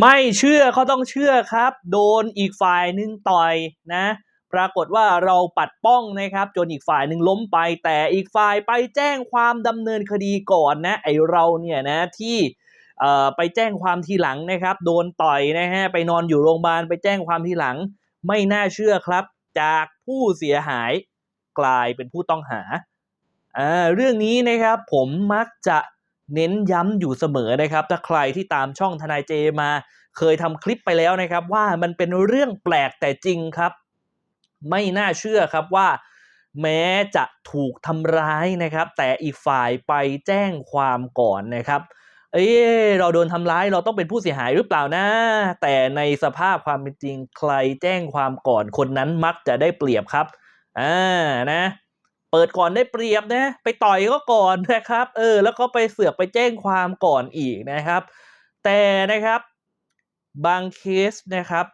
ไม่เชื่อเขาต้องเชื่อครับ โดนอีกฝ่ายหนึ่งต่อยนะ ปรากฏว่าเราปัดป้องนะครับ จนอีกฝ่ายหนึ่งล้มไป แต่อีกฝ่ายไปแจ้งความดำเนินคดีก่อนนะไอเราเนี่ยนะที่ไปแจ้งความทีหลังนะครับ โดนต่อยนะฮะไปนอนอยู่โรงพยาบาลไปแจ้งความทีหลัง ไม่น่าเชื่อครับ จากผู้เสียหายกลายเป็นผู้ต้องหาเรื่องนี้นะครับผมมักจะ เน้นย้ำอยู่เสมอนะครับ ถ้าใครที่ตามช่องทนายเจมาเคยทำคลิปไปแล้วนะครับ ว่ามันเป็นเรื่องแปลกแต่จริงครับ ไม่น่าเชื่อครับว่า แม้จะถูกทำร้ายนะครับ แต่อีกฝ่ายไปแจ้งความก่อนนะครับ เอ้เราโดนทำร้ายเราต้องเป็นผู้เสียหายหรือเปล่านะ แต่ในสภาพความเป็นจริง ใครแจ้งความก่อนคนนั้นมักจะได้เปรียบครับอ่านะ เปิดก่อนได้เปรียบนะ ไปต่อยก็ก่อนนะครับ เออ แล้วก็ไปเสือกไปแจ้งความก่อนอีกนะครับ แต่นะครับ บางเคสนะครับ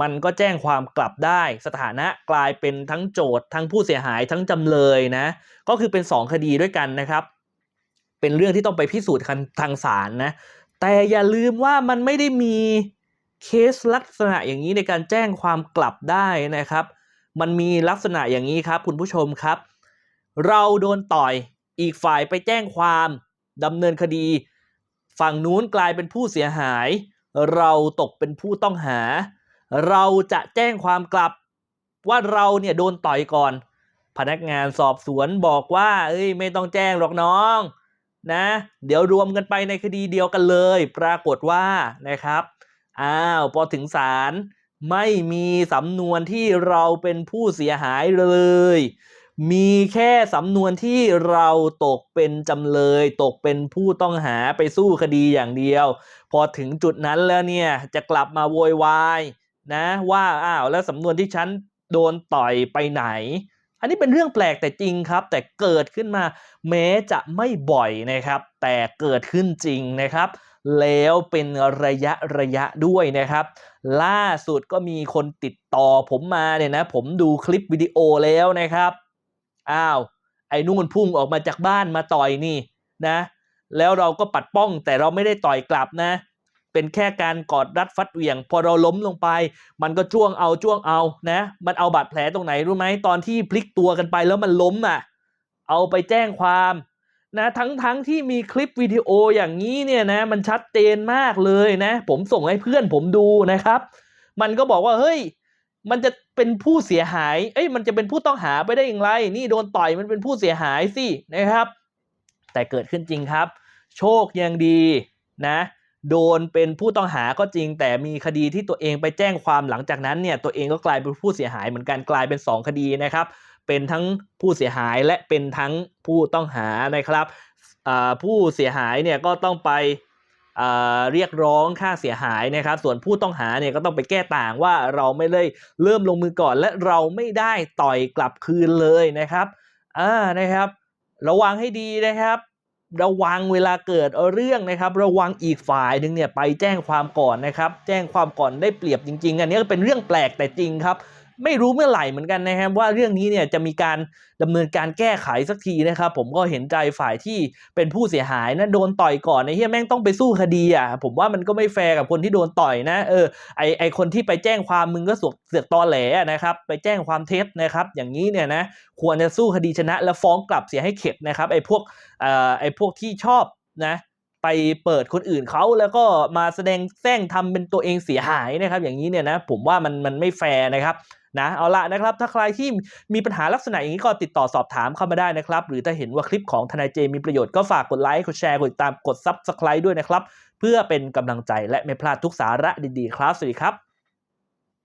มันก็แจ้งความกลับได้ สถานะกลายเป็นทั้งโจทย์ทั้งผู้เสียหายทั้งจำเลยนะ ก็คือเป็นสองคดีด้วยกันนะครับ เป็นเรื่องที่ต้องไปพิสูจน์ทางศาลนะ แต่อย่าลืมว่ามันไม่ได้มีเคสลักษณะอย่างนี้ในการแจ้งความกลับได้นะครับ มันมีลักษณะอย่างนี้ครับ คุณผู้ชมครับ เราโดนต่อยอีกฝ่ายไปแจ้งความดำเนินคดี ฝั่งนู้นกลายเป็นผู้เสียหาย เราตกเป็นผู้ต้องหา เราจะแจ้งความกลับว่าเราเนี่ยโดนต่อยก่อน พนักงานสอบสวนบอกว่า เอ้ยไม่ต้องแจ้งหรอกน้องนะ เดี๋ยวรวมกันไปในคดีเดียวกันเลย ปรากฏว่านะครับอ้าวพอถึงศาลไม่มีสำนวนที่เราเป็นผู้เสียหายเลย มีแค่สำนวนที่เราตกเป็นจำเลย ตกเป็นผู้ต้องหาไปสู้คดีอย่างเดียว พอถึงจุดนั้นแล้วเนี่ยจะกลับมาโวยวายนะว่าอ้าวแล้วสำนวนที่ฉันโดนต่อยไปไหน อันนี้เป็นเรื่องแปลกแต่จริงครับ แต่เกิดขึ้นมาแม้จะไม่บ่อยนะครับ แต่เกิดขึ้นจริงนะครับ แล้วเป็นระยะระยะด้วยนะครับ ล่าสุดก็มีคนติดต่อผมมาเนี่ยนะ ผมดูคลิปวิดีโอแล้วนะครับ อ้าว ไอ้นู่นพุ่งออกมาจากบ้านมาต่อยนี่นะ แล้วเราก็ปัดป้องแต่เราไม่ได้ต่อยกลับนะ เป็นแค่การกอดรัดฟัดเหวี่ยง พอเราล้มลงไป มันก็จ้วงเอาจ้วงเอานะ มันเอาบาดแผลตรงไหนรู้ไหมตอนที่พลิกตัวกันไปแล้วมันล้มอะ เอาไปแจ้งความนะทั้งทั้งที่มีคลิปวิดีโออย่างนี้เนี่ยนะ มันชัดเจนมากเลยนะ ผมส่งให้เพื่อนผมดูนะครับ มันก็บอกว่าเฮ้ย มันจะเป็นผู้เสียหาย เอ้ย มันจะเป็นผู้ต้องหาไปได้อย่างไร นี่โดนต่อยมันเป็นผู้เสียหายสินะครับ แต่เกิดขึ้นจริงครับ โชคยังดีนะ โดนเป็นผู้ต้องหาก็จริง แต่มีคดีที่ตัวเองไปแจ้งความหลังจากนั้นเนี่ย ตัวเองก็กลายเป็นผู้เสียหายเหมือนกัน กลายเป็น 2 คดีนะครับ เป็นทั้งผู้เสียหายและเป็นทั้งผู้ต้องหานะครับผู้เสียหายเนี่ยก็ต้องไป เรียกร้องค่าเสียหายนะครับ ส่วนผู้ต้องหาเนี่ยก็ต้องไปแก้ต่างว่าเราไม่ได้เริ่มลงมือก่อน และเราไม่ได้ต่อยกลับคืนเลยนะครับอ่านะครับ ระวังให้ดีนะครับระวังเวลาเกิดเรื่องนะครับ ระวังอีกฝ่ายหนึ่งเนี่ยไปแจ้งความก่อนนะครับ แจ้งความก่อนได้เปรียบจริงๆ อันนี้ก็เป็นเรื่องแปลกแต่จริงครับ ไม่รู้เมื่อไหร่เหมือนกันนะครับว่าเรื่องนี้เนี่ยจะมีการดำเนินการแก้ไขสักทีนะครับผมก็เห็นใจฝ่ายที่เป็นผู้เสียหายนะโดนต่อยก่อนไอ้เหี้ยแม่งต้องไปสู้คดีอะผมว่ามันก็ไม่แฟร์กับคนที่โดนต่อยนะเออไอไอคนที่ไปแจ้งความมึงก็สวกเสือกตอแหลนะครับไปแจ้งความเท็จนะครับอย่างนี้เนี่ยนะควรจะสู้คดีชนะ แล้วฟ้องกลับเสียให้เข็ดนะครับไอพวกเอ่อไอพวกที่ชอบนะ ไปเปิดคนอื่นเขาแล้วก็มาแสดงแซงทำเป็นตัวเองเสียหายนะครับ อย่างนี้เนี่ยนะผมว่ามันมันไม่แฟร์นะครับนะเอาละนะครับ ถ้าใครที่มีปัญหาลักษณะอย่างนี้ก็ติดต่อสอบถามเข้ามาได้นะครับ หรือถ้าเห็นว่าคลิปของทนายเจมีประโยชน์ก็ฝากกดไลค์กดแชร์กดติดตามกด Subscribe ด้วยนะครับ เพื่อเป็นกำลังใจและไม่พลาดทุกสาระดีๆ ครับ สวัสดีครับ